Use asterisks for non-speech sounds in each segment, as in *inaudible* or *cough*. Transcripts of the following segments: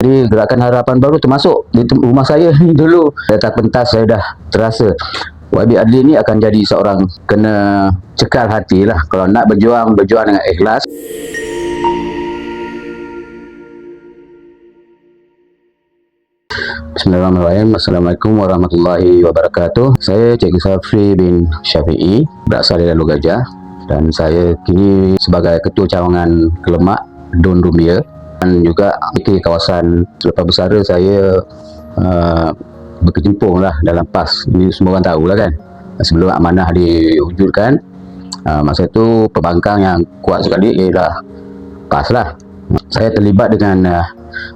Jadi gerakan harapan baru termasuk di rumah saya *laughs* dulu. Data pentas saya dah terasa YB Adli ni akan jadi seorang kena cekal hati lah. Kalau nak berjuang berjuang dengan ikhlas. Bismillahirrahmanirrahim. Assalamualaikum warahmatullahi wabarakatuh. Saya Cikgu Safri bin Syafi'i Berasal dari Lalu Gajah. Dan saya kini sebagai Ketua Cawangan Kelemak Don Rumbia Dan juga di kawasan Selepas bersara saya uh, Berkecimpung lah dalam PAS. Ini semua orang tahu lah kan? Sebelum amanah diwujudkan uh, Masa itu pembangkang yang kuat sekali Ialah PAS lah. Saya terlibat dengan uh,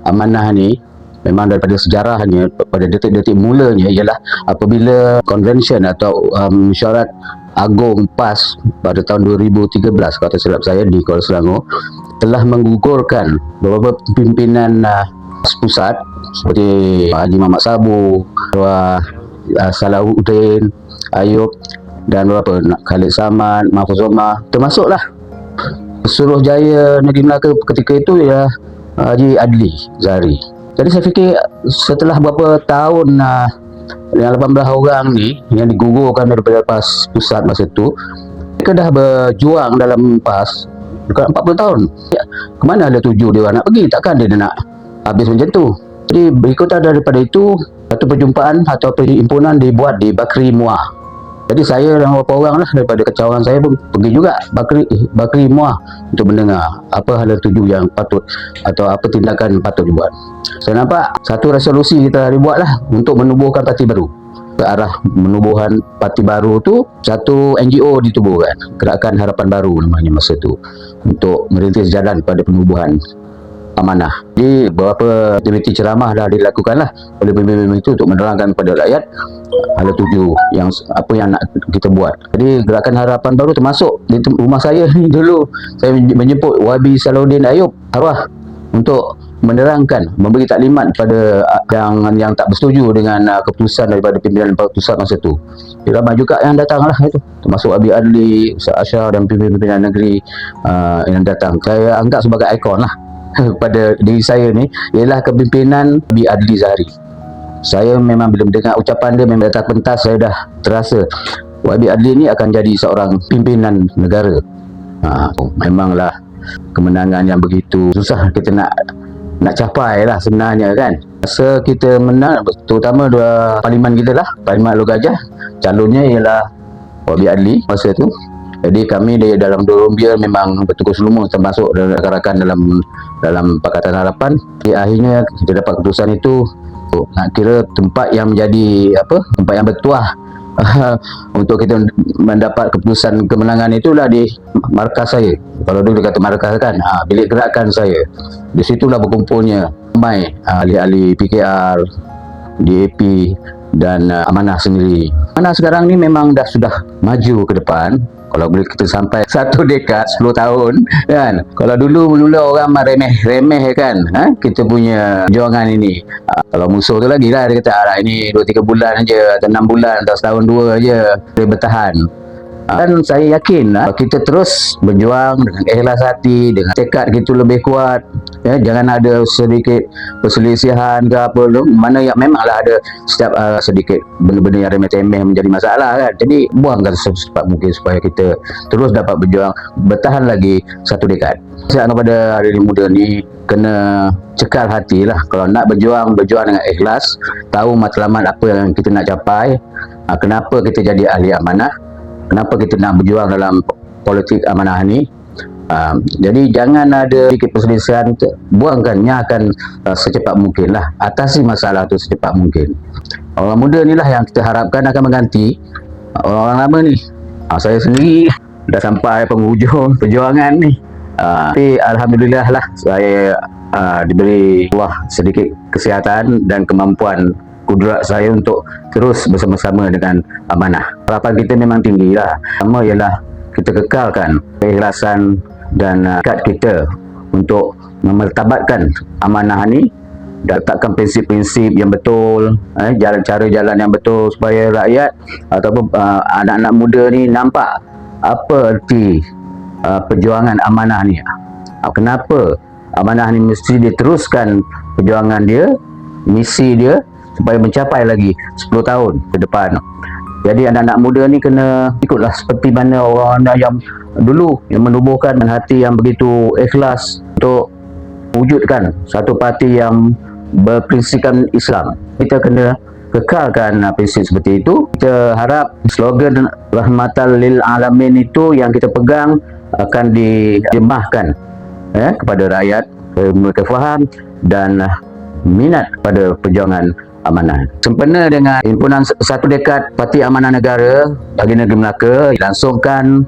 amanah ni memang daripada sejarahnya pada detik-detik mulanya ialah apabila convention atau um, syarat agung PAS pada tahun 2013 kata silap saya di Kuala Selangor telah menggugurkan beberapa pimpinan uh, pusat seperti Haji Muhammad Sabu, uh, Salahuddin, Ayub dan beberapa Khalid Samad, Mahfuz Omar termasuklah Suruh Jaya Negeri Melaka ketika itu ialah Haji Adli Zahri. Jadi saya fikir setelah beberapa tahun uh, yang 18 orang ni yang digugurkan daripada PAS pusat masa tu mereka dah berjuang dalam PAS dekat 40 tahun. Ya, ke mana ada tuju dia nak pergi? Takkan dia nak habis macam tu? Jadi berikutan daripada itu satu perjumpaan atau perhimpunan dibuat di Bakri Muar jadi saya dan beberapa orang lah daripada kecawangan saya pun pergi juga Bakri, Bakri Muar untuk mendengar apa hal tuju yang patut atau apa tindakan patut dibuat. Saya nampak satu resolusi kita dibuat lah untuk menubuhkan parti baru. Ke arah menubuhan parti baru tu satu NGO ditubuhkan. Gerakan Harapan Baru namanya masa tu. Untuk merintis jalan pada penubuhan amanah. Jadi beberapa aktiviti ceramah dah dilakukan lah oleh pemimpin itu untuk menerangkan kepada rakyat hala tuju yang apa yang nak kita buat. Jadi gerakan harapan baru termasuk di rumah saya *laughs* dulu saya menjemput YB Salahuddin Ayub arwah untuk menerangkan memberi taklimat kepada uh, yang yang tak bersetuju dengan uh, keputusan daripada pimpinan pusat masa tu. Jadi ramai juga yang datang lah itu termasuk Abi Adli, Ustaz Asyar dan pimpinan negeri uh, yang datang. Saya anggap sebagai ikon lah *laughs* pada diri saya ni ialah kepimpinan Abi Adli Zahri. Saya memang bila mendengar ucapan dia memang datang pentas saya dah terasa YB Adli ni akan jadi seorang pimpinan negara. Ha, memanglah kemenangan yang begitu susah kita nak nak capai lah sebenarnya kan. Masa kita menang terutama dua parlimen kita lah, Parlimen Lu Gajah, calonnya ialah YB Adli masa tu. Jadi kami di dalam Dorumbia memang bertugas lumur termasuk rakan-rakan dalam dalam Pakatan Harapan. Di akhirnya kita dapat keputusan itu nak kira tempat yang menjadi apa tempat yang bertuah. *laughs* Untuk kita mendapat keputusan kemenangan itulah di markas saya. Kalau dulu kata markas kan ha, bilik gerakan saya. Di situlah berkumpulnya ramai ha, ahli-ahli PKR DAP dan uh, Amanah sendiri. Amanah sekarang ni memang dah sudah maju ke depan kalau boleh kita sampai *laughs* satu dekad 10 tahun kan? Kalau dulu mula orang remeh remeh kan? Ha? kita punya perjuangan ini. Ha, kalau musuh tu lagi lah dia kata ah, ini 2-3 bulan aja atau 6 bulan atau setahun dua aja dia bertahan dan saya yakin lah, kita terus berjuang dengan ikhlas hati, dengan tekad kita lebih kuat. Ya, jangan ada sedikit perselisihan ke apa. Mana yang memanglah ada setiap uh, sedikit benda-benda yang remeh-temeh menjadi masalah kan. Jadi buangkan secepat mungkin supaya kita terus dapat berjuang bertahan lagi satu dekad. Saya kepada hari muda ni kena cekal hati lah kalau nak berjuang berjuang dengan ikhlas tahu matlamat apa yang kita nak capai uh, kenapa kita jadi ahli amanah kenapa kita nak berjuang dalam politik amanah ni? Uh, jadi jangan ada sedikit perselisihan buangkan nyahkan uh, secepat mungkin lah. Atasi masalah tu secepat mungkin. Orang muda ni lah yang kita harapkan akan mengganti. Orang-orang lama ni uh, saya sendiri dah sampai penghujung *laughs* perjuangan ni. Uh, tapi Alhamdulillah lah saya uh, diberi Allah sedikit kesihatan dan kemampuan kudrat saya untuk terus bersama-sama dengan amanah. Harapan kita memang tinggi lah. Pertama ialah kita kekalkan keikhlasan dan uh, kat kita untuk memertabatkan amanah ni dan letakkan prinsip-prinsip yang betul, eh, jalan cara jalan yang betul supaya rakyat ataupun uh, anak-anak muda ni nampak apa erti uh, perjuangan amanah ni. Uh, kenapa amanah ni mesti diteruskan perjuangan dia, misi dia supaya mencapai lagi 10 tahun ke depan. Jadi anak-anak muda ni kena ikutlah seperti mana orang-orang yang dulu yang menubuhkan hati yang begitu ikhlas untuk wujudkan satu parti yang berprinsipkan Islam. Kita kena kekalkan uh, prinsip seperti itu. Kita harap slogan rahmatan lil alamin itu yang kita pegang akan dijemahkan eh, kepada rakyat mereka faham dan uh, minat pada perjuangan amanah. Sempena dengan himpunan satu dekad Parti Amanah Negara bagi negeri Melaka dilangsungkan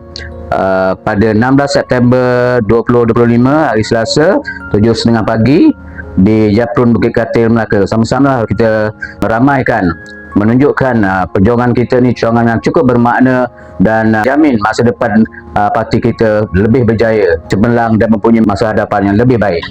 uh, pada 16 September 2025 hari Selasa 7.30 pagi di Japrun Bukit Katil Melaka. Sama-sama kita meramaikan menunjukkan uh, perjuangan kita ni perjuangan yang cukup bermakna dan uh, jamin masa depan uh, parti kita lebih berjaya cemerlang dan mempunyai masa hadapan yang lebih baik.